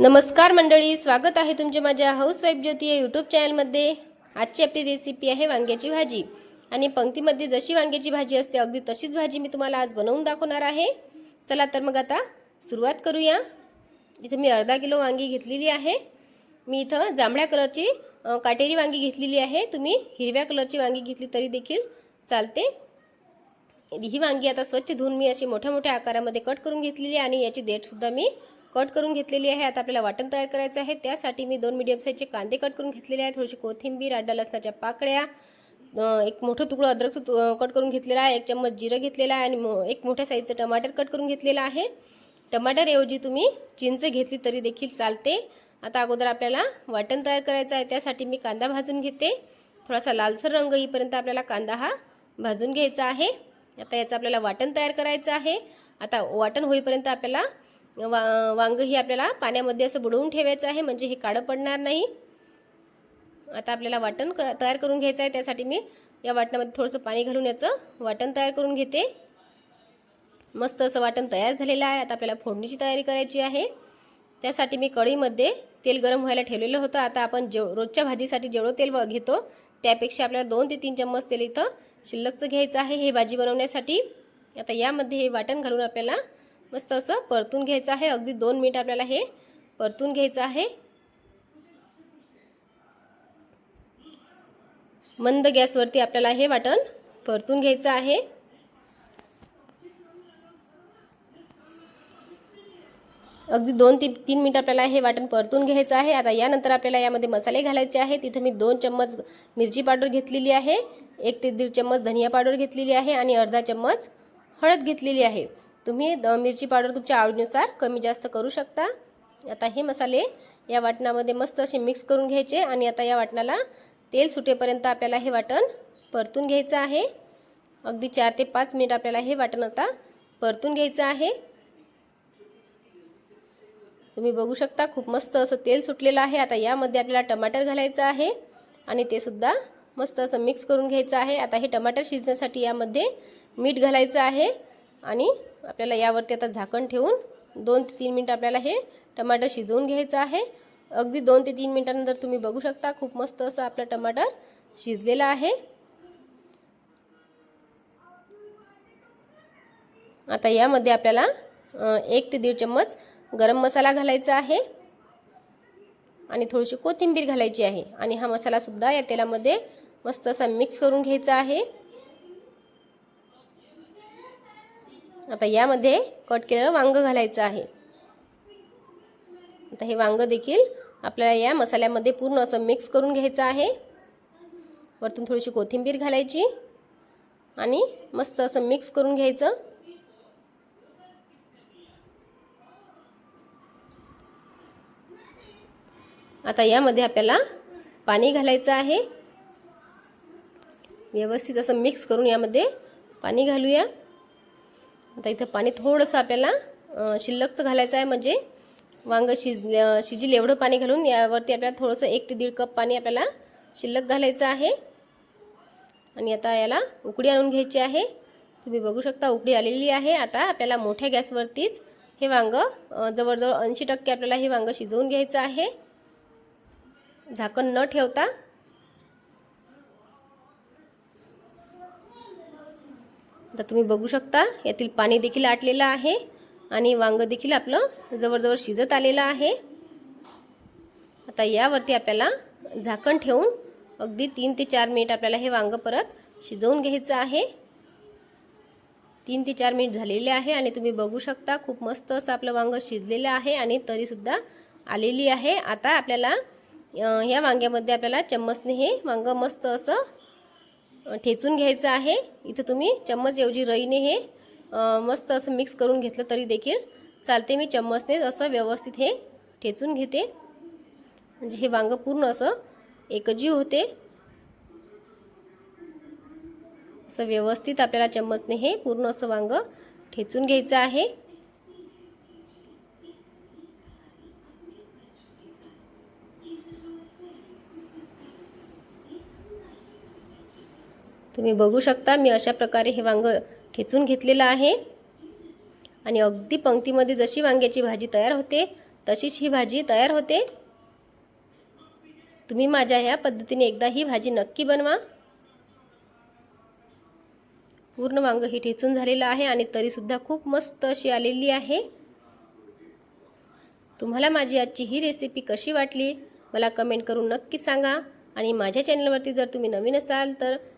नमस्कार मंडळी स्वागत आहे तुमचे माझ्या हाऊसवाईफ ज्योती या यूट्यूब चॅनलमध्ये आजची आपली रेसिपी आहे वांग्याची भाजी. आणि पंक्तीमध्ये जशी वांग्याची भाजी असते अगदी तशीच भाजी मी तुम्हाला आज बनवून दाखवणार आहे. चला तर मग आता सुरुवात करूया. इथं मी अर्धा किलो वांगी घेतलेली आहे. मी इथं जांभळ्या कलरची काटेरी वांगी घेतलेली आहे. तुम्ही हिरव्या कलरची वांगी घेतली तरी देखील चालते. ही वांगी आता स्वच्छ धुवून मी अशी मोठ्या मोठ्या आकारामध्ये कट करून घेतलेली आहे आणि याची देटसुद्धा मी कट करून घेतलेली आहे. आता आपल्याला वाटण तयार करायचं आहे. त्यासाठी मी दोन मीडियम साईजचे कांदे कट करून घेतलेले आहेत. थोडीशी कोथिंबीर आड्डा लसणाच्या पाकळ्या एक मोठं तुकडं अद्रकचं कट करून घेतलेला आहे. एक चम्मच जिरं घेतलेला आहे आणि मो- एक मोठ्या साईजचं टमाटर कट करून घेतलेलं आहे. टमाटरऐवजी तुम्ही चिंच घेतली तरी देखील चालते. आता अगोदर आपल्याला वाटण तयार करायचं आहे. त्यासाठी मी कांदा भाजून घेते. थोडासा लालसर रंग येईपर्यंत आपल्याला कांदा हा भाजून घ्यायचा आहे. आता याचं आपल्याला वाटण तयार करायचं आहे. आता वाटण होईपर्यंत आपल्याला वा वांग ही आपल्याला पाण्यामध्ये असं बुडवून ठेवायचं आहे म्हणजे हे काळं पडणार नाही. आता आपल्याला वाटण क तयार करून घ्यायचं आहे त्यासाठी मी या वाटणामध्ये थोडंसं पाणी घालून याचं वाटण तयार करून घेते. मस्त असं वाटण तयार झालेलं आहे आता आपल्याला फोडणीची तयारी करायची आहे. त्यासाठी मी कढईमध्ये तेल गरम व्हायला ठेवलेलं होतं. आता आपण जेव रोजच्या भाजीसाठी जेवढं तेल व- घेतो त्यापेक्षा आपल्याला दोन ते तीन चम्मच तेल इथं शिल्लकचं घ्यायचं आहे हे भाजी बनवण्यासाठी. आता यामध्ये हे वाटण घालून आपल्याला मस्त असं परतून घ्यायचं आहे. अगदी दोन मिनिट आपल्याला हे परतून घ्यायचं आहे. मंद गॅसवरती आपल्याला हे वाटण परतून घ्यायचं आहे. अगदी दोन ते तीन मिनटं आपल्याला हे वाटण परतून घ्यायचं आहे. आता यानंतर आपल्याला यामध्ये मसाले घालायचे आहे तिथं मी दोन चम्मच मिरची पावडर घेतलेली आहे. एक ते दीड चम्मच धनिया पावडर घेतलेली आहे आणि अर्धा चम्मच हळद घेतलेली आहे. तुम्ही द मिरची पावडर तुमच्या आवडीनुसार कमी जास्त करू शकता. आता हे मसाले या वाटणामध्ये मस्त असे मिक्स करून घ्यायचे आणि आता या वाटणाला तेल सुटेपर्यंत आपल्याला हे वाटण परतून घ्यायचं आहे. अगदी चार ते पाच मिनिट आपल्याला हे वाटण आता परतून घ्यायचं आहे. तुम्ही बघू शकता खूप मस्त असं तेल सुटलेलं आहे. आता यामध्ये आपल्याला टमाटर घालायचं आहे आणि ते सुद्धा मस्त असं मिक्स करून घ्यायचं आहे. आता हे टमाटर शिजण्यासाठी यामध्ये मीठ घालायचं आहे. आणि आपल्याला यावरती आता झाकण ठेवून दोन ते तीन मिनटं आपल्याला हे टमाटर शिजवून घ्यायचं आहे. अगदी दोन ते तीन मिनटानंतर तुम्ही बघू शकता खूप मस्त असं आपलं टमाटर शिजलेलं आहे. आता यामध्ये आपल्याला एक ते दीड चम्मच गरम मसाला घालायचा आहे आणि थोडीशी कोथिंबीर घालायची आहे. आणि हा मसालासुद्धा या तेलामध्ये मस्त असा मिक्स करून घ्यायचा आहे. आता यामध्ये कट केलेलं वांगं घालायचं आहे. आता हे वांग देखील आपल्याला या मसाल्यामध्ये पूर्ण असं मिक्स करून घ्यायचं आहे. वरतून थोडीशी कोथिंबीर घालायची आणि मस्त असं मिक्स करून घ्यायचं. आता यामध्ये आपल्याला पाणी घालायचं आहे. व्यवस्थित असं मिक्स करून यामध्ये पाणी घालूया. आता इथं पाणी थोडंसं आपल्याला शिल्लकचं घालायचं आहे. म्हणजे वांग शिज शिजील एवढं पाणी घालून यावरती आपल्याला थोडंसं एक ते दीड कप पाणी आपल्याला शिल्लक घालायचं आहे. आणि आता याला उकडी आणून घ्यायची आहे. तुम्ही बघू शकता उकडी आलेली आहे. आता आपल्याला मोठ्या गॅसवरतीच हे वांग जवळजवळ ऐंशी टक्के आपल्याला हे वांग शिजवून घ्यायचं आहे. झाकण न ठेवता तर तुम्ही बघू शकता यातील पाणी देखील आटलेलं आहे आणि वांग देखील आपलं जवळजवळ शिजत आलेलं आहे. आता यावरती आपल्याला झाकण ठेवून अगदी तीन ते चार मिनिट आपल्याला हे वांग परत शिजवून घ्यायचं आहे. तीन ते चार मिनिट झालेले आहे आणि तुम्ही बघू शकता खूप मस्त असं आपलं वांग शिजलेलं आहे आणि तरीसुद्धा आलेली आहे. आता आपल्याला ह्या वांग्यामध्ये आपल्याला चम्मचने हे वांग मस्त असं ठेचून घ्यायचं आहे. इथं तुम्ही चम्मचऐवजी रईने हे मस्त असं मिक्स करून घेतलं तरी देखील चालते. मी चम्मचने असं व्यवस्थित हे ठेचून घेते. म्हणजे हे वांग पूर्ण असं एकजीव होते. असं व्यवस्थित आपल्याला चम्मचने हे पूर्ण असं वांग ठेचून घ्यायचं आहे. तुम्ही बघू शकता मी अशा प्रकारे हे वांग ठेचून घेतलेलं आहे. आणि अगदी पंक्तीमध्ये जशी वांग्याची भाजी तयार होते तशीच ही भाजी तयार होते. तुम्ही माझ्या ह्या पद्धतीने एकदा ही भाजी नक्की बनवा. पूर्ण वांग हे ठेचून झालेलं आहे आणि तरीसुद्धा खूप मस्त अशी आलेली आहे. तुम्हाला माझी आजची ही रेसिपी कशी वाटली मला कमेंट करून नक्की सांगा. आणि माझ्या चॅनलवरती जर तुम्ही नवीन असाल तर